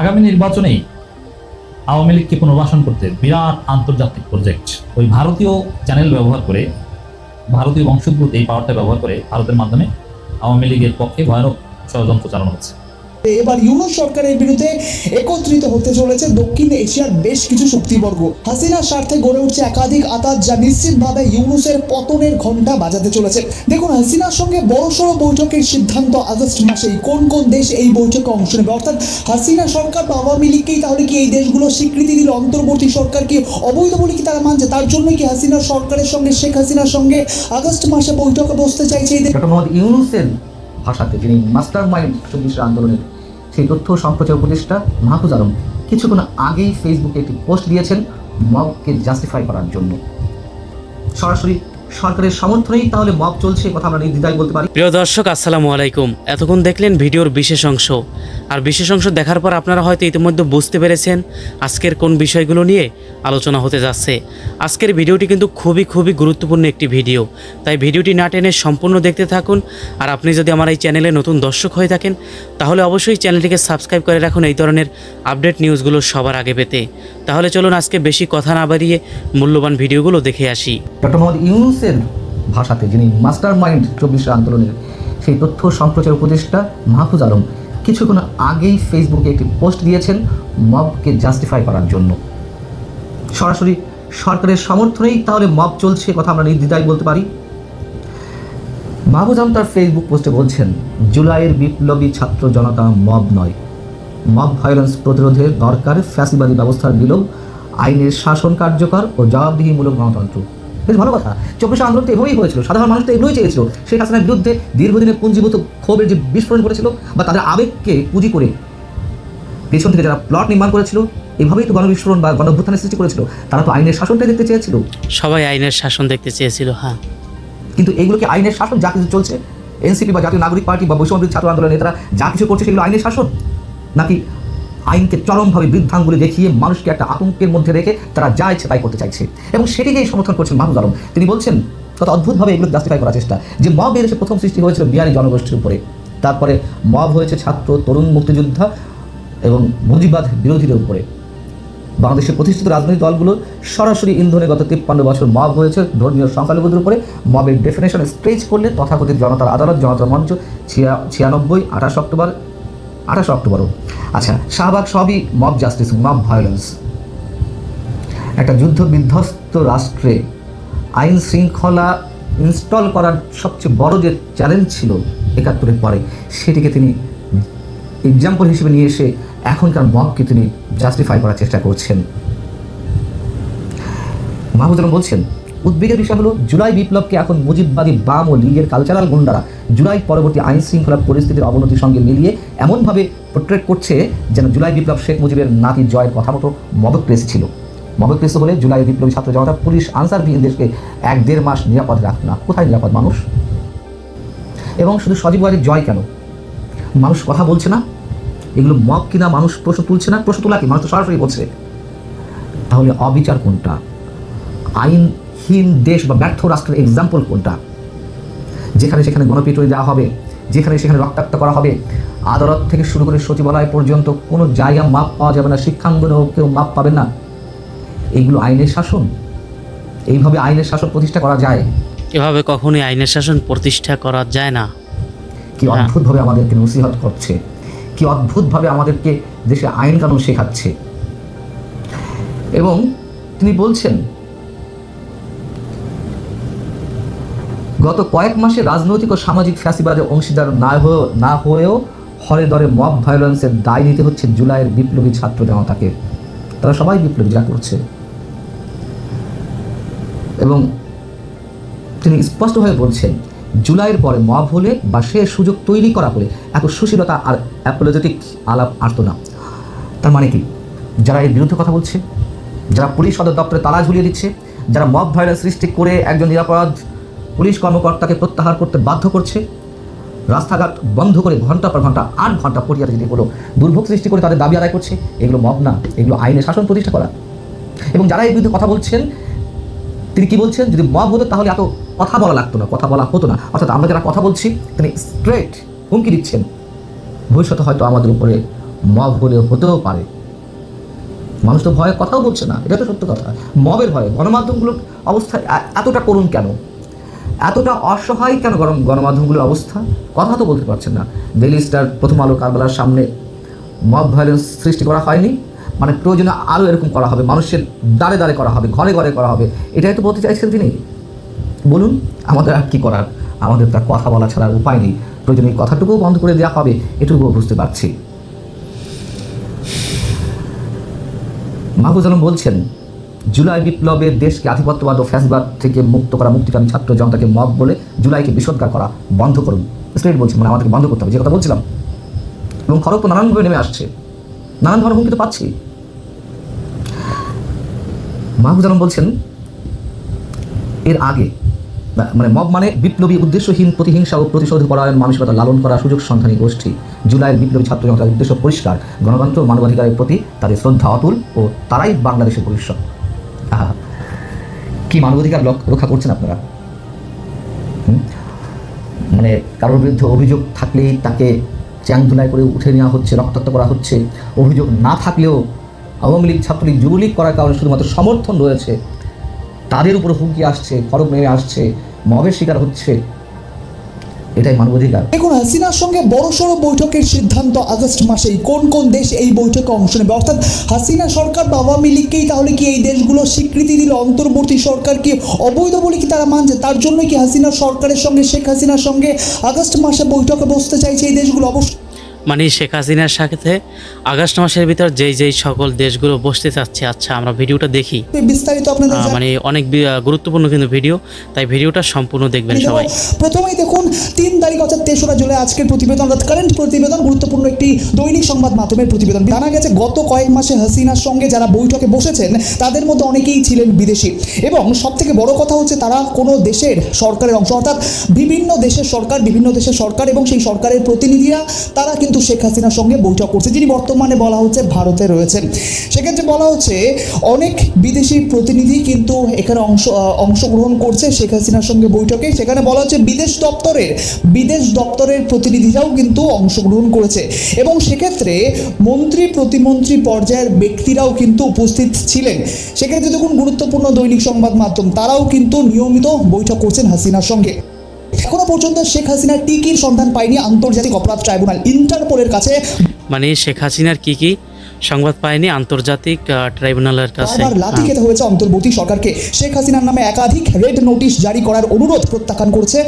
আগামী নির্বাচনে আওয়ামী লীগকে পুনর্বাসন করতে বিরাট আন্তর্জাতিক প্রজেক্ট ওই ভারতীয় চ্যানেল ব্যবহার করে, ভারতীয় বংশোদ্ভূত এই পাওয়ারটা ব্যবহার করে ভারতের মাধ্যমে আওয়ামী লীগের পক্ষে ভয়ানক ষড়যন্ত্র চালানো হচ্ছে। এবার ইউনুস সরকারের বিরুদ্ধে একত্রিত হতে চলেছে দক্ষিণ এশিয়ার বেশ কিছু শক্তিবর্গ। হাসিনার স্বার্থে গড়ে উঠছে একাধিক আতাত যা নিশ্চিতভাবে ইউনুসের পতনের ঘণ্টা বাজাতে চলেছে। দেখুন, হাসিনার সঙ্গে বড়সড় বৈঠকের সিদ্ধান্ত আগস্ট মাসেই। কোন কোন দেশ এই বৈঠকে অংশ নেবে? অর্থাৎ হাসিনা সরকার বা আওয়ামী লীগকেই তাহলে কি এই দেশগুলো স্বীকৃতি দিল অন্তর্বর্তী সরকারকে অবৈধ বলে কি তারা মানছে? তার জন্য কি হাসিনা সরকারের সঙ্গে শেখ হাসিনার সঙ্গে আগস্ট মাসে বৈঠকে বসতে চাইছে এই দেশ? ইউনুসের ভাষাতে, যিনি মাস্টার মাইন্ড চব্বিশের আন্দোলনের সেই তথ্য সম্প্রচার উপদেষ্টা মাহফুজ আলম, কিছুক্ষণ আগেই ফেসবুকে একটি পোস্ট দিয়েছেন মবকে জাস্টিফাই করার জন্য। সরাসরি সরকারের সমর্থনেই তাহলে মব চলছে কথা আমরা নির্দ্বিধায় বলতে পারি। প্রিয় দর্শক, আসসালামু আলাইকুম। এতক্ষণ দেখলেন ভিডিওর বিশেষ অংশ। আর বিশেষ অংশ দেখার পর আপনারা হয়তো ইতিমধ্যে বুঝতে পেরেছেন আজকের কোন বিষয়গুলো নিয়ে আলোচনা হতে যাচ্ছে। আজকের ভিডিওটি কিন্তু খুবই খুবই গুরুত্বপূর্ণ একটি ভিডিও। তাই ভিডিওটি না টেনে সম্পূর্ণ দেখতে থাকুন। আর আপনি যদি আমার এই চ্যানেলে নতুন দর্শক হয়ে থাকেন, তাহলে অবশ্যই চ্যানেলটিকে সাবস্ক্রাইব করে রাখুন এই ধরনের আপডেট নিউজগুলো সবার আগে পেতে। তাহলে চলুন আজকে বেশি কথা না বাড়িয়ে মূল্যবান ভিডিওগুলো দেখে আসি। ডক্টর মোহাম্মদ ইউনুসের ভাষাতে, যিনি মাস্টার মাইন্ড চব্বিশের আন্দোলনের সেই তথ্য সম্প্রচার উপদেষ্টা মাহফুজ আলম, কিছুক্ষণ আগেই ফেসবুকে একটি পোস্ট দিয়েছেন মবকে জাস্টিফাই করার জন্য। সরাসরি সরকারের সমর্থনেই তাহলে মব চলছে কথা আমরা নির্দ্বিধায় বলতে পারি। মাহফুজ আলম তার ফেসবুক পোস্টে বলছেন, জুলাইয়ের বিপ্লবী ছাত্র জনতা মব নয়। মব ভায়োলেন্স প্রতিরোধে দরকার ফ্যাসিবাদী ব্যবস্থার বিলোপ আইনের শাসন কার্যকর ও জবাবদিহিমূলক গণতন্ত্র। বেশ ভালো কথা। চব্বিশ আন্দোলন তো এভাবেই হয়েছিল। সাধারণ মানুষ তো এগুলোই চেয়েছিল। শেখ হাসিনার বিরুদ্ধে দীর্ঘদিনের পুঞ্জীভূত ক্ষোভের যে বিস্ফোরণ করেছিল বা তাদের আবেগকে পুঁজি করে পেছন থেকে যারা প্লট নির্মাণ করেছিল এভাবেই তো গণবিস্ফোরণ বা গণভ্যুত্থানের সৃষ্টি করেছিল। তারা তো আইনের শাসনটাই দেখতে চেয়েছিল। সবাই আইনের শাসন দেখতে চেয়েছিল হ্যাঁ। কিন্তু এগুলোকে আইনের শাসন? যা কিছু চলছে? এনসিপি বা জাতীয় নাগরিক পার্টি বা বৈষম্যবিরোধী ছাত্র আন্দোলনের নেতারা যা কিছু করছে সেগুলো আইনের শাসন? নাকি আইনকে চরমভাবে বৃদ্ধাঙ্গুলি দেখিয়ে মানুষকে একটা আতঙ্কের মধ্যে রেখে তারা যা ইচ্ছে তাই করতে চাইছে। এবং সেটিকেই সমর্থন করছেন মাহমুদ আলম। তিনি বলছেন কত অদ্ভুতভাবে এগুলো জাস্টিফাই করার চেষ্টা। যে মব এদেশে প্রথম সৃষ্টি হয়েছিল বিহারি জনগোষ্ঠীর উপরে। তারপরে মব হয়েছে ছাত্র, তরুণ মুক্তিযোদ্ধা এবং মুজিবাদ বিরোধীদের উপরে। বাংলাদেশের প্রতিষ্ঠিত রাজনৈতিক দলগুলো সরাসরি ইন্ধনে গত তিপ্পান্ন বছর মব হয়েছে ধর্মীয় সংখ্যালঘুদের উপরে। মবের ডেফিনেশন স্ট্রেচ করলে তথাকথিত জনতার আদালত, জনতার মঞ্চ ছিয়া, ছিয়ানব্বই, আঠাশ অক্টোবর আঠাশ অক্টোবরও। আচ্ছা শাহবাগ সবই মব জাস্টিস মব ভায়োলেন্স একটা যুদ্ধ বিধ্বস্ত রাষ্ট্রে আইন শৃঙ্খলা ইনস্টল করার সবচেয়ে বড় যে চ্যালেঞ্জ ছিল একাত্তরের পরে, সেটিকে তিনি এক্সাম্পল হিসেবে নিয়ে এসে এখনকার মবকে তিনি জাস্টিফাই করার চেষ্টা করছেন। মাহমুদ আলম বলছেন উদ্বেগের বিষয় হলো, জুলাই বিপ্লবকে এখন মুজিববাদী বাম ও লীগের কালচারাল গুন্ডারা জুলাই পরবর্তী আইন শৃঙ্খলা পরিস্থিতির অবনতির সঙ্গে মিলিয়ে এমনভাবে পোর্ট্রেট করছে যেন জুলাই বিপ্লব শেখ মুজিবের নাতি জয়ের কথা মতো মবক্রেসি ছিল। মবক্রেসি হলে জুলাই বিপ্লবী ছাত্র জনতা পুলিশ আনসার বিহীন দেশকে এক দেড় মাস নিরাপদ রাখত না। কোথায় নিরাপদ মানুষ? এবং শুধু সজীব জয় কেন? মানুষ কথা বলছে না? এগুলো মব কিনা, মানুষ প্রশ্ন তুলছে না? প্রশ্ন তোলা কি? মানুষ তো সরাসরি বলছে। তাহলে অবিচার কোনটা? আইনহীন দেশ বা ব্যর্থ রাষ্ট্রের এক্সাম্পল কোনটা? যেখানে সেখানে গণপিটুনি দেওয়া হবে যেখানে সেখানে রক্তাক্ত করা হবে আদালত থেকে শুরু করে সচিবালয় পর্যন্ত কোনো জায়গা মাপ পাওয়া যাবে না শিক্ষাঙ্গনেও কেউ মাপ পাবে না। এইগুলো আইনের শাসন। এইভাবে আইনের শাসন প্রতিষ্ঠা করা যায়। এভাবে কখনোই আইনের শাসন প্রতিষ্ঠা করা যায় না। কি। অদ্ভুতভাবে আমাদেরকে নসিহত করছে। কি অদ্ভুতভাবে আমাদেরকে দেশে আইন কানুন শেখাচ্ছে। এবং তিনি বলছেন গত কয়েক মাসে রাজনৈতিক ও সামাজিক ফ্যাসিবাদের অংশীদার না হয়েও না হয়েও হরে দরে মব ভায়োলেন্সের দায় নিতে হচ্ছে জুলাইয়ের বিপ্লবী ছাত্র জনতাকে। তারা সবাই বিপ্লবী, যা করছে। এবং তিনি স্পষ্টভাবে বলছেন, জুলাইয়ের পরে মব হলে বা সে সুযোগ তৈরি করা হলে এত সুশীলতা আর অ্যাপোলজেটিক আলাপ আসতো না। তার মানে কি? যারা এর বিরুদ্ধে কথা বলছে, যারা পুলিশ সদর দপ্তরে তালা ঝুলিয়ে দিচ্ছে, যারা মব ভাইরাস সৃষ্টি করে একজন নিরাপরাধ পুলিশ কর্মকর্তাকে প্রত্যাহার করতে বাধ্য করছে। রাস্তাঘাট বন্ধ করে ঘণ্টা পর ঘণ্টা, আট ঘণ্টা পরিয়াতে যদি কোনো দুর্ভোগ সৃষ্টি করে তাদের দাবি আদায় করছে, এগুলো মব না, এগুলো আইনের শাসন প্রতিষ্ঠা করা। এবং যারা এই বিরুদ্ধে কথা বলছেন, তিনি কি বলছেন? যদি মব হতো তাহলে এত কথা বলা লাগতো না, কথা বলা হতো না। অর্থাৎ আমরা যারা কথা বলছি, তিনি স্ট্রেট হুমকি দিচ্ছেন। ভবিষ্যতে হয়তো আমাদের উপরে মব হলেও হতেও পারে। মানুষ তো ভয়ে কথাও বলছে না, এটা তো সত্য কথা। মবের ভয়ে গণমাধ্যমগুলোর অবস্থা এতটা করুন কেন? এতটা অসহায় কেন গণ গণমাধ্যমগুলোর অবস্থা? কথা তো বলতে পারছেন না। ডেলি স্টার প্রথম আলো কারবেলার সামনে মব ভায়োলেন্স সৃষ্টি করা হয়নি। মানে প্রয়োজনে আরও এরকম করা হবে, মানুষের দাঁড়ে দাঁড়ে করা হবে, ঘরে ঘরে করা হবে। এটাই তো বলতে চাইছেন তিনি। বলুন, আমাদের আর কী করার? আমাদের তার কথা বলা ছাড়া আর উপায় নেই। প্রয়োজনে কথাটুকুও বন্ধ করে দেওয়া হবে, এটুকুও বুঝতে পারছি। মাহবুজ আলম বলছেন জুলাই বিপ্লবে দেশকে আধিপত্যবাদ ও ফ্যাসবাদ থেকে মুক্ত করা মুক্তিকামী ছাত্র জনতাকে মব বলে জুলাইকে বিষোদ্গার করা বন্ধ করুন। স্ট্রেট বলছেন মানে আমাদেরকে বন্ধ করতে হবে। যে কথা বলছিলাম। এবং খড়গ নানানভাবে নেমে আসছে। নানান ধরনের হুমকি তো পাচ্ছি। মাহবুজ আলম বলছেন, এর আগে মানে মব মানে বিপ্লবী উদ্দেশ্যহীন প্রতিহিংসা ও প্রতিশোধ পরায়ণ মানসিকতা লালন করা সুযোগ সন্ধানী গোষ্ঠী। জুলাইয়ের বিপ্লবী ছাত্র জনতার উদ্দেশ্য পরিষ্কার। গণতন্ত্র মানবাধিকারের প্রতি তাদের শ্রদ্ধা অতুল ও তারাই বাংলাদেশের ভবিষ্যৎ। আহা। কি মানবাধিকার রক্ষা করছেন আপনারা? মানে কারোর বিরুদ্ধে অভিযোগ থাকলেই তাকে চ্যাং চ্যাংধুলাই করে উঠে নেওয়া হচ্ছে, রক্তাক্ত করা হচ্ছে। অভিযোগ না থাকলেও আওয়ামী লীগ, ছাত্রলীগ যুবলীগ করার কারণে শুধুমাত্র সমর্থন রয়েছে। তাদের উপর হুমকি আসছে খরব নেমে আসছে, মবের শিকার হচ্ছে। এটাই মানবাধিকার। এখন হাসিনার সঙ্গে বড়সড় বৈঠকের সিদ্ধান্ত আগস্ট মাসেই। কোন কোন দেশ এই বৈঠকে অংশ নেবে? অর্থাৎ হাসিনা সরকার বা আওয়ামী লীগকেই তাহলে কি এই দেশগুলো স্বীকৃতি দিল? অন্তর্বর্তী সরকারকে অবৈধ বলে কি তারা মানছে? তার জন্য কি হাসিনা সরকারের সঙ্গে, শেখ হাসিনার সঙ্গে আগস্ট মাসে বৈঠকে বসতে চাইছে এই দেশগুলো? অবশ্যই মানে শেখ হাসিনার সাথে আগস্ট মাসের ভিতর যেই যেই সকল দেশগুলো বসতে চাচ্ছে আচ্ছা আমরা ভিডিওটা দেখি। বিস্তারিত আপনাদের মানে অনেক গুরুত্বপূর্ণ কিন্তু ভিডিও তাই ভিডিওটা সম্পূর্ণ দেখবেন সবাই। প্রথমেই দেখুন তিন তারিখ অর্থাৎ তেসরা জুলাই আজকের প্রতিবেদন অর্থাৎ কারেন্ট প্রতিবেদন গুরুত্বপূর্ণ একটি দৈনিক সংবাদ মাধ্যমের প্রতিবেদন। জানা গেছে গত কয়েক মাসে হাসিনার সঙ্গে যারা বৈঠকে বসেছেন তাদের মধ্যে অনেকেই ছিলেন বিদেশি। এবং সব থেকে বড় কথা হচ্ছে তারা কোনো দেশের সরকারের অংশ অর্থাৎ বিভিন্ন দেশের সরকার বিভিন্ন দেশের সরকার এবং সেই সরকারের প্রতিনিধিরা তারা কিন্তু শেখ হাসিনার সঙ্গে বৈঠক করছে, যিনি বর্তমানে বলা হচ্ছে ভারতে রয়েছেন। সেক্ষেত্রে বলা হচ্ছে, অনেক বিদেশি প্রতিনিধি কিন্তু এখানে অংশ অংশগ্রহণ করছে শেখ হাসিনার সঙ্গে বৈঠকে। সেখানে বলা হচ্ছে, বিদেশ দপ্তরের বিদেশ দপ্তরের প্রতিনিধিরাও কিন্তু অংশগ্রহণ করেছে। এবং সেক্ষেত্রে মন্ত্রী প্রতিমন্ত্রী পর্যায়ের ব্যক্তিরাও কিন্তু উপস্থিত ছিলেন। সেক্ষেত্রে দেখুন, গুরুত্বপূর্ণ দৈনিক সংবাদ মাধ্যম, তারাও কিন্তু নিয়মিত বৈঠক করছেন হাসিনার সঙ্গে। এখনও পর্যন্ত শেখ হাসিনা টিকির সন্ধান পায়নি আন্তর্জাতিক অপরাধ ট্রাইব্যুনাল। ইন্টারপোলের কাছে মানে শেখ হাসিনার কি কি সংবাদ পায়নি আন্তর্জাতিক ট্রাইব্যুনালের কাছে। খেতে হয়েছে অন্তর্বর্তী সরকারকে। শেখ হাসিনার নামে একাধিক রেড নোটিশ জারি করার অনুরোধ প্রত্যাখ্যান করছে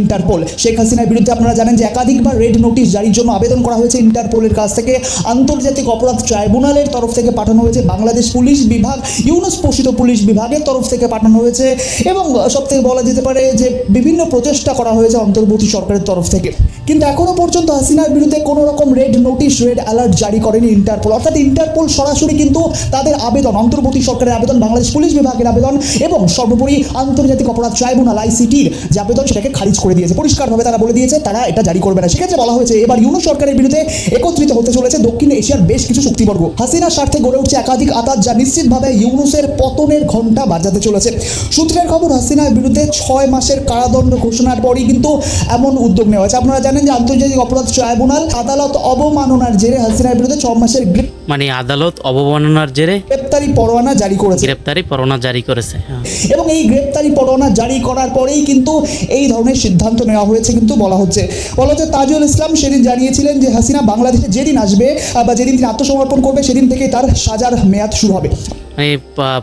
ইন্টারপোল। শেখ হাসিনার বিরুদ্ধে আপনারা জানেন যে একাধিকবার রেড নোটিশ জারির জন্য আবেদন করা হয়েছে ইন্টারপোলের কাছ থেকে। আন্তর্জাতিক অপরাধ ট্রাইব্যুনালের তরফ থেকে পাঠানো হয়েছে। বাংলাদেশ পুলিশ বিভাগ, ইউনুস পোষিত পুলিশ বিভাগের তরফ থেকে পাঠানো হয়েছে। এবং সব থেকে বলা যেতে পারে যে বিভিন্ন প্রচেষ্টা করা হয়েছে অন্তর্বর্তী সরকারের তরফ থেকে। কিন্তু এখনও পর্যন্ত হাসিনার বিরুদ্ধে কোনো রকম রেড নোটিশ রেড অ্যালার্ট জারি করেনি ইন্টারপোল। অর্থাৎ ইন্টারপোল সরাসরি কিন্তু তাদের আবেদন, অন্তর্বর্তী সরকারের আবেদন, বাংলাদেশ পুলিশ বিভাগের আবেদন এবং সর্বোপরি আন্তর্জাতিক অপরাধ ট্রাইব্যুনাল, আইসিটির যে আবেদন সেটাকে খারিজ করে দিয়েছে। পরিষ্কারভাবে তারা বলে দিয়েছে, তারা এটা জারি করবে না। সেক্ষেত্রে বলা হয়েছে, এবার ইউনো সরকারের বিরুদ্ধে একত্রিত হতে চলেছে দক্ষিণ এশিয়ার বেশ কিছু শক্তিবর্গ। হাসিনার স্বার্থে গড়ে উঠছে একাধিক আতাত, যা নিশ্চিতভাবে ইউনুসের পতনের ঘণ্টা বাজাতে চলেছে। সূত্রের খবর, হাসিনার বিরুদ্ধে ছয় মাসের কারাদণ্ড ঘোষণার পরই কিন্তু এমন উদ্যোগ নেওয়া হয়েছে। আপনারা যে আন্তর্জাতিক অপরাধ ট্রাইব্যুনাল আদালত অবমাননার জেরে হাসিনার বিরুদ্ধে ছ মাসের মানে আদালত অবমাননার জেরে গ্রেপ্তারি পরোয়ানা জারি করেছে। গ্রেপ্তারি পরোয়ানা জারি করেছে হ্যাঁ। এবং এই গ্রেপ্তারি পরোয়ানা জারি করার পরেই কিন্তু এই ধরনের সিদ্ধান্ত নেওয়া হয়েছে কিন্তু বলা হচ্ছে। বলা হচ্ছে তাজুল ইসলাম সেদিন জানিয়েছিলেন যে হাসিনা বাংলাদেশে যেদিন আসবে বা যেদিন তিনি আত্মসমর্পণ করবে সেদিন থেকেই তার সাজার মেয়াদ শুরু হবে। মানে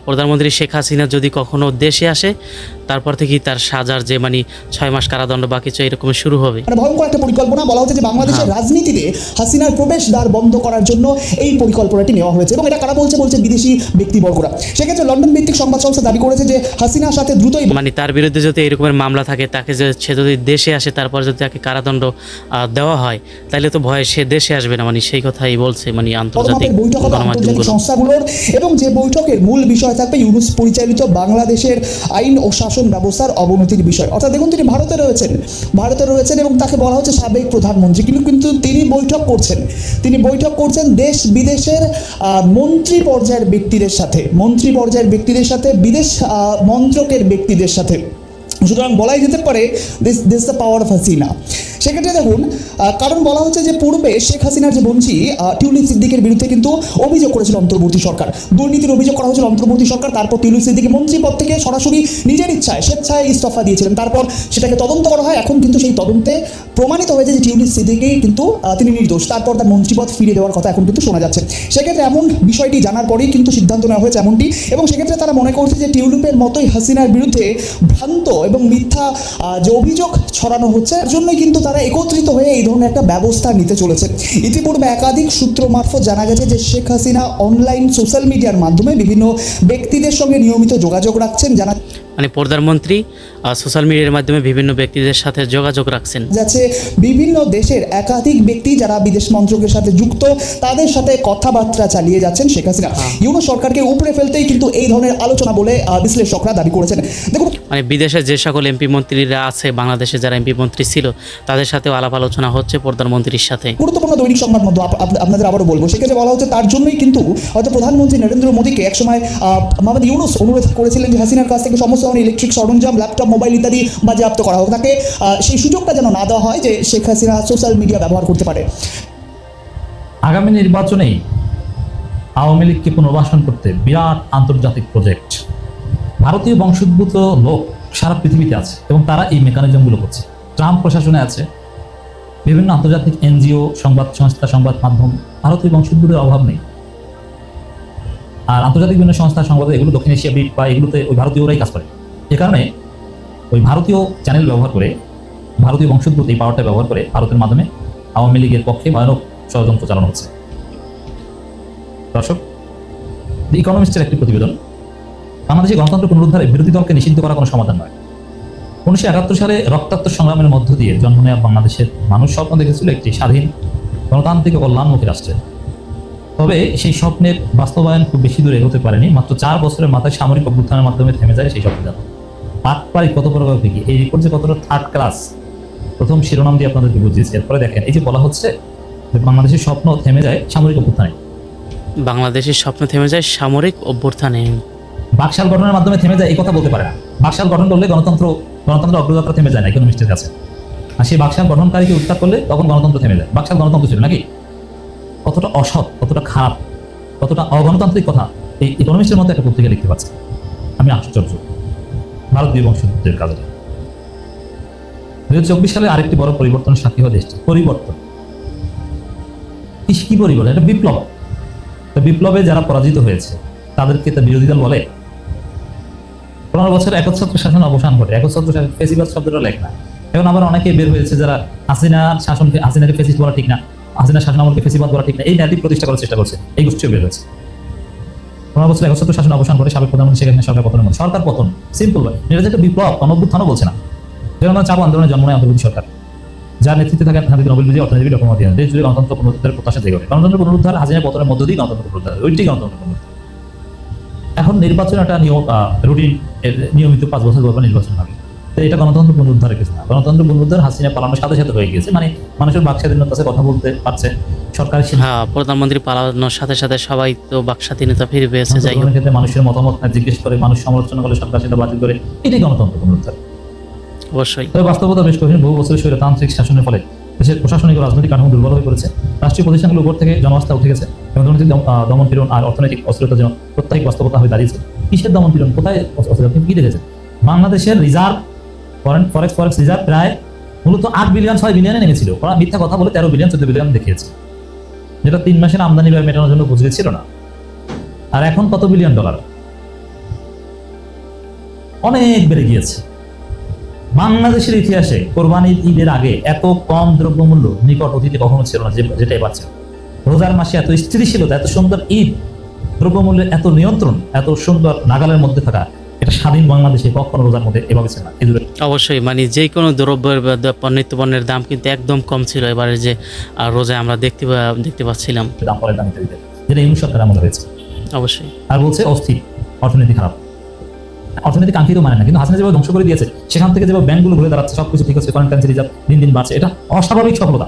প্রধানমন্ত্রী শেখ হাসিনা যদি কখনো দেশে আসে তারপর থেকেই তার সাজার যে মানে ছয় মাস কারাদণ্ড বা কিছু এরকম শুরু হবে। মানে ভয়ঙ্কর একটা পরিকল্পনা। বলা হচ্ছে যে বাংলাদেশের রাজনীতিতে হাসিনার প্রবেশ দ্বার বন্ধ করার জন্য এই পরিকল্পনাটি নেওয়া হয়েছে এবং এটা কারা বলছে? বলছে বিদেশি ব্যক্তিবর্গরা। সেক্ষেত্রে লন্ডন ভিত্তিক সংবাদ সংস্থা দাবি করেছে যে হাসিনার সাথে দ্রুতই মানে তার বিরুদ্ধে যদি এরকমের মামলা থাকে তাকে যে সে যদি দেশে আসে তারপর যদি তাকে কারাদণ্ড দেওয়া হয় তাহলে তো ভয় সে দেশে আসবে না। মানে সেই কথাই বলছে মানে আন্তর্জাতিক সংস্থাগুলোর এবং যে বৈঠকের মূল বিষয় থাকবে ইউনুস পরিচালিত বাংলাদেশের আইন ও শাসন ব্যবস্থার অবনতির বিষয়। অর্থাৎ দেখুন তিনি ভারতে রয়েছেন। ভারতে রয়েছেন এবং তাকে বলা হচ্ছে সাবেক প্রধানমন্ত্রী। কিন্তু কিন্তু তিনি বৈঠক করছেন। তিনি বৈঠক করছেন দেশ বিদেশের মন্ত্রী পর্যায়ের ব্যক্তিদের সাথে। মন্ত্রী পর্যায়ের ব্যক্তিদের সাথে, বিদেশ মন্ত্রকের ব্যক্তিদের সাথে। সুতরাং বলাই যেতে পারে this this the power of Hasina সেক্ষেত্রে দেখুন কারণ বলা হচ্ছে যে পূর্বে শেখ হাসিনার যে বঞ্চি টিউলিপ সিদ্দিকের বিরুদ্ধে কিন্তু অভিযোগ করেছিল অন্তর্বর্তী সরকার। দুর্নীতির অভিযোগ করা হয়েছিল অন্তর্বর্তী সরকার, তারপর টিউলিপ সিদ্দিকি মন্ত্রী পদ থেকে সরাসরি নিজের ইচ্ছায়, স্বেচ্ছায় ইস্তফা দিয়েছিলেন। তারপর সেটাকে তদন্ত করা হয়, এখন কিন্তু সেই তদন্তে প্রমাণিত হয়েছে যে টিউলিপ সিদ্দিকি কিন্তু তিনি নির্দোষ। তারপর তার মন্ত্রীপদ ফিরে দেওয়ার কথা এখন কিন্তু শোনা যাচ্ছে। সেক্ষেত্রে এমন বিষয়টি জানার পরেই কিন্তু সিদ্ধান্ত নেওয়া হয়েছে এমনটি। এবং সেক্ষেত্রে তারা মনে করছে যে টিউলিপের মতোই হাসিনার বিরুদ্ধে ভ্রান্ত এবং মিথ্যা যে অভিযোগ ছড়ানো হচ্ছে, তার জন্যই কিন্তু তারা একত্রিত হয়ে এই ধরনের একটা ব্যবস্থা নিতে চলেছে। ইতিপূর্বে একাধিক সূত্র মারফত জানা গেছে যে শেখ হাসিনা অনলাইন সোশ্যাল মিডিয়ার মাধ্যমে বিভিন্ন ব্যক্তিদের সঙ্গে নিয়মিত যোগাযোগ রাখছেন, জানা মানে প্রধানমন্ত্রী সোশ্যাল মিডিয়ার মাধ্যমে বিভিন্ন ব্যক্তিদের সাথে যোগাযোগ রাখছেন। যাচ্ছে বিভিন্ন দেশের একাধিক ব্যক্তি যারা বিদেশ মন্ত্রকের সাথে যুক্ত তাদের সাথে কথাবার্তা চালিয়ে যাচ্ছেন শেখ হাসিনা। ইউনো সরকারকে উপরে ফেলতেই কিন্তু এই ধরনের আলোচনা বলে বিশ্লেষকরা দাবি করেছেন। দেখুন মানে বিদেশে যে সকল এমপি মন্ত্রীরা আছে বাংলাদেশে যারা এমপি মন্ত্রী ছিল তাদের সাথেও আলাপ আলোচনা হচ্ছে প্রধানমন্ত্রীর সাথে। গুরুত্বপূর্ণ দৈনিক সংবাদ মধ্যে আপ- আপ- আপনাদের আবারও বলব সেক্ষেত্রে বলা হচ্ছে তার জন্যই কিন্তু হয়তো প্রধানমন্ত্রী নরেন্দ্র মোদীকে একসময় আহ, মোহাম্মদ ইউনুস অনুরোধ করেছিলেন যে হাসিনার কাছ থেকে সমস্ত ধরনের ইলেকট্রিক সরঞ্জাম ল্যাপটপ মোবাইল ইত্যাদি বাজেয়াপ্ত করা হোক। তাকে সেই সুযোগটা যেন না দেওয়া হয় যে শেখ হাসিনা সোশ্যাল মিডিয়া ব্যবহার করতে পারে। আগামী নির্বাচনেই আওয়ামী লীগকে পুনর্বাসন করতে বিরাট আন্তর্জাতিক প্রজেক্ট ভারতীয় বংশোদ্ভূত লোক সারা পৃথিবীতে আছে এবং তারা এই মেকানিজমগুলো করছে। ট্রাম্প প্রশাসনে আছে। বিভিন্ন আন্তর্জাতিক এনজিও, সংবাদ সংস্থা, সংবাদ মাধ্যম, ভারতীয় বংশোদ্ভূতের অভাব নেই। আর আন্তর্জাতিক বিভিন্ন সংস্থা, সংবাদ, এগুলো দক্ষিণ এশিয়া বিট বা এগুলোতে ওই ভারতীয়রাই কাজ করে। এ কারণে ওই ভারতীয় চ্যানেল ব্যবহার করে, ভারতীয় বংশোদ্ভূত এই পাওয়ারটা ব্যবহার করে ভারতের মাধ্যমে আওয়ামী লীগের পক্ষে ভয়ানক ষড়যন্ত্র চালানো হচ্ছে। দর্শক দি ইকোনমিস্টের একটি প্রতিবেদন। বাংলাদেশে গণতন্ত্র পুনরুদ্ধারে বিরোধী দলকে নিষিদ্ধ করা কোনো সমাধান নয়। উনিশশো একাত্তর সালে রক্তাক্ত সংগ্রামের মধ্য দিয়ে জন্ম নেওয়া বাংলাদেশের মানুষ স্বপ্ন দেখেছিল একটি স্বাধীন গণতান্ত্রিক কল্যাণমুখী রাষ্ট্রের। তবে সেই স্বপ্নের বাস্তবায়ন খুব বেশি দূরে এগোতে পারেনি। মাত্র চার বছরের মাথায় সামরিক অভ্যুত্থানের মাধ্যমে থেমে যায় সেই স্বপ্ন পাটপাড়ি কত প্রকার কি এই রিপোর্ট যে কতটা থার্ড ক্লাস প্রথম শিরোনাম দিয়ে আপনাদেরকে বুঝিয়েছি। এরপরে দেখেন এই যে বলা হচ্ছে যে বাংলাদেশের স্বপ্ন থেমে যায় সামরিক অভ্যুত্থানে। বাংলাদেশের স্বপ্ন থেমে যায় সামরিক অভ্যুত্থানে। বাকশাল গঠনের মাধ্যমে থেমে যায় এই কথা বলতে পারে না। বাকশাল গঠন করলে গণতন্ত্র গণতন্ত্র অগ্রযাত্রা থেমে যায় না ইকোনমিস্টের কাছে আর সেই বাকশাল গঠনকারীকে উৎখাত করলে তখন গণতন্ত্র থেমে যায়। বাকশাল গণতন্ত্র ছিল নাকি? কতটা অসৎ, কতটা খারাপ, কতটা অগণতান্ত্রিক কথা এই ইকোনমিস্টের মধ্যে একটা পত্রিকা লিখতে পারছে। আমি আশ্চর্য। ভারতীয় বংশোদ্ভূতের কাজে। দু হাজার চব্বিশ সালে আরেকটি বড় পরিবর্তন সাক্ষী হওয়া দেশটি, পরিবর্তন। কি পরিবর্তন? এটা বিপ্লব। বিপ্লবে যারা পরাজিত হয়েছে, তাদেরকে তা বিরোধী দল বলে। পনেরো বছর একচ্ছত্র শাসন অবসান ঘটে। একচ্ছত্র শাসন, ফেসিবাদ শব্দটা লেখ। না এখন আবার অনেকে বের হয়েছে যারা হাসিনার শাসনকে, হাসিনাকে ফেসিস বলা ঠিক না। হাসিনার শাসন আমলকে ফেসিবাদ বলা ঠিক না, এই ন্যাটিভ প্রতিষ্ঠা করার চেষ্টা করছে। এই গোষ্ঠীও বের হয়েছে। পনেরো বছর একচ্ছত্র শাসন অবসান করে সাবেক প্রধানমন্ত্রী শেখ হাসিনা সরকার পতনের মধ্যে। সরকার পতন সিম্পল এটা একটা বিপ্লব, অনভ্যুত্থানও বলছে না। যেমন চাপ আন্দোলনে জন্ম নেয় অন্তর্বর্তী সরকার। যার নেতৃত্বে থাকেন হাদিদ নোবেল বিজয়ী অর্থনীতি ডক্টর মতিয়া দেশ জুড়ে গণতন্ত্র পুনরুদ্ধারের প্রত্যাশা ওঠে। গণতন্ত্র পুনরুদ্ধার হাজিরা পতনের মধ্য দিয়ে গণতন্ত্র পুনরুদ্ধার ওইটি গণতন্ত্র পুনরুদ্ধার। এখন নির্বাচন একটা নিয়ম রুটিন নিয়মিত পাঁচ বছর পর নির্বাচন হবে। এটা গণতন্ত্র পুনরুদ্ধারের কিছু না। গণতন্ত্র পুনরুদ্ধার হাসিনা পালানোর সাথে সাথে হয়ে গিয়েছে। মানে মানুষের বাক স্বাধীনতার কাছে কথা বলতে পারছে। সরকারের হ্যাঁ প্রধানমন্ত্রী পালানোর সাথে সাথে সবাই তো বাক স্বাধীনতা ফিরে পেয়েছে যাই হোক। ক্ষেত্রে মানুষের মতামত না জিজ্ঞেস করে মানুষ সমালোচনা করে সরকার সেটা বাতিল করে এটাই গণতন্ত্র পুনরুদ্ধার। অবশ্যই। তবে বাস্তবতা বেশ কঠিন। বহু বছরের স্বৈরতান্ত্রিক শাসনের ফলে দেশের প্রশাসনিক রাজনৈতিক কাঠামো দুর্বল হয়ে পড়েছে। রাষ্ট্রীয় প্রতিষ্ঠানগুলোর উপর থেকে জনআস্থা উঠে গেছে। এবং দুর্নীতি দমন পীড়ন আর অর্থনৈতিক অস্থিরতা যেন প্রত্যেক বাস্তবতা হয়ে দাঁড়িয়েছে। কিসের দমন পীড়ন? কোথায় অস্থিরতা? আপনি কি দেখেছেন? বাংলাদেশের reserve foreign forex forex reserve প্রায় মূলত আট বিলিয়ন ছয় বিলিয়নে নেমেছিল। ওরা মিথ্যা কথা বলে তেরো বিলিয়ন চোদ্দ বিলিয়ন দেখিয়েছে। যেটা তিন মাসের আমদানি ব্যয় মেটানোর জন্য বুঝে ছিল না। আর এখন কত বিলিয়ন ডলার অনেক বেড়ে গিয়েছে। বাংলাদেশের ইতিহাসে কোরবানির ঈদের আগে এত কম দ্রব্যমূল্য নিকট অতীতে কখনো ছিল না যেটাই পাচ্ছে রোজার মাসে এত স্থিতিশীলতা, এত সুন্দর ঈদ, দ্রব্যমূল্যের এত নিয়ন্ত্রণ, এত সুন্দর নাগালের মধ্যে থাকা স্বাধীন বাংলাদেশে কখনো রোজার মধ্যে এভাবে ছিল? না অবশ্যই মানে যে কোনো দ্রব্যের নিত্য পণ্যের দাম কিন্তু একদম কম ছিল এবারে যে রোজায় আমরা দেখতে দেখতে পাচ্ছিলাম। দাম পরে দাম দিতে। যেটা ইউনিট সরকার আমলে হয়েছে। অবশ্যই। আর বলছে অস্থির অর্থনীতি খারাপ। অর্থনীতি কাঙ্ক্ষিত মানে না কিন্তু হাসিনা যেভাবে ধ্বংস করে দিয়েছে সেখান থেকে যেভাবে ব্যাংকগুলো ঘুরে দাঁড়াচ্ছে সবকিছু ঠিক আছে ফরেন কারেন্সি রিজার্ভ দিন দিন বাড়ছে এটা অস্বাভাবিক সফলতা।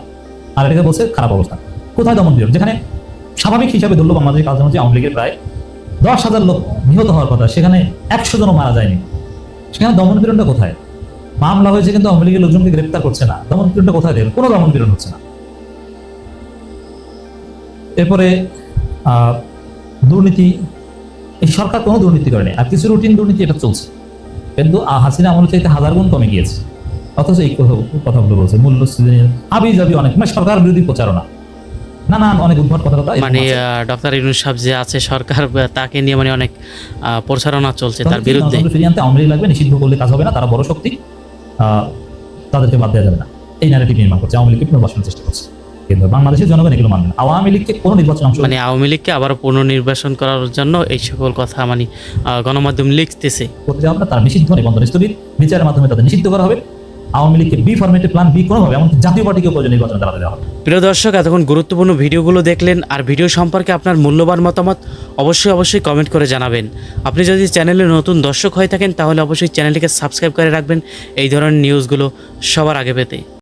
আর এটাকে বলছে খারাপ অবস্থা। কোথায় দমন বিরোধ যেখানে স্বাভাবিক হিসাবে ধরলো বাংলাদেশের কালচার আওয়ামী লীগের প্রায় দশ হাজার লোক নিহত হওয়ার কথা, সেখানে একশো জনও মারা যায়নি। সেখানে দমন পীড়নটা কোথায়? মামলা হয়েছে কিন্তু আওয়ামী লীগের লোকজনকে গ্রেপ্তার করছে না। দমন পীড়নটা কোথায় দেবে কোনো দমন পীড়ন হচ্ছে না। এরপরে দুর্নীতি, এই সরকার কোনো দুর্নীতি করেনি। আর কিছু রুটিন দুর্নীতি এটা চলছে। কিন্তু হাসিনা আমল চাইতে হাজার গুণ কমে গিয়েছে। অথচ এই কথাগুলো বলছে মূল্য আবি যাবি অনেক। মানে সরকার বিরোধী প্রচারণা। না না অনেক উদ্ভট কথা মানে ডক্টর ইউনুস সাহেব যে আছে সরকার তাকে নিয়ে মানে অনেক প্রচারণা চলছে তার বিরুদ্ধে। ফিরিয়ে আনতে আওয়ামী লাগবে নিষিদ্ধ করলে কাজ হবে না তারা বড় শক্তি তাদেরকে বাদ দেওয়া যাবে না। এই ন্যারেটিভ নির্মাণ করছে আওয়ামী লীগকে পুনর্বাসনের চেষ্টা করছে। কিন্তু বাংলাদেশের জনগণ এগুলো মানবে না। আওয়ামী লীগকে কোনো নির্বাচন অংশ মানে আওয়ামী লীগকে আবার পুনর্নির্বাচন করার জন্য এই সকল কথা মানে গণমাধ্যম লিখতেছে। করতে যাবে না তারা নিষিদ্ধ নিবন্ধন স্থগিত। বিচারের মাধ্যমে তাদের নিষিদ্ধ করা হবে। আওয়ামী লীগকে বি প্ল্যান বি কোনোভাবে এমনকি জাতীয় পার্টিকে প্রয়োজন দেওয়া হবে। প্রিয় দর্শক, এতক্ষণ গুরুত্বপূর্ণ ভিডিওগুলো দেখলেন আর ভিডিও সম্পর্কে আপনার মূল্যবান মতামত অবশ্যই অবশ্যই কমেন্ট করে জানাবেন। আপনি যদি চ্যানেলে নতুন দর্শক হয়ে থাকেন, তাহলে অবশ্যই চ্যানেলটিকে সাবস্ক্রাইব করে রাখবেন। এই ধরনের নিউজগুলো সবার আগে পেতে।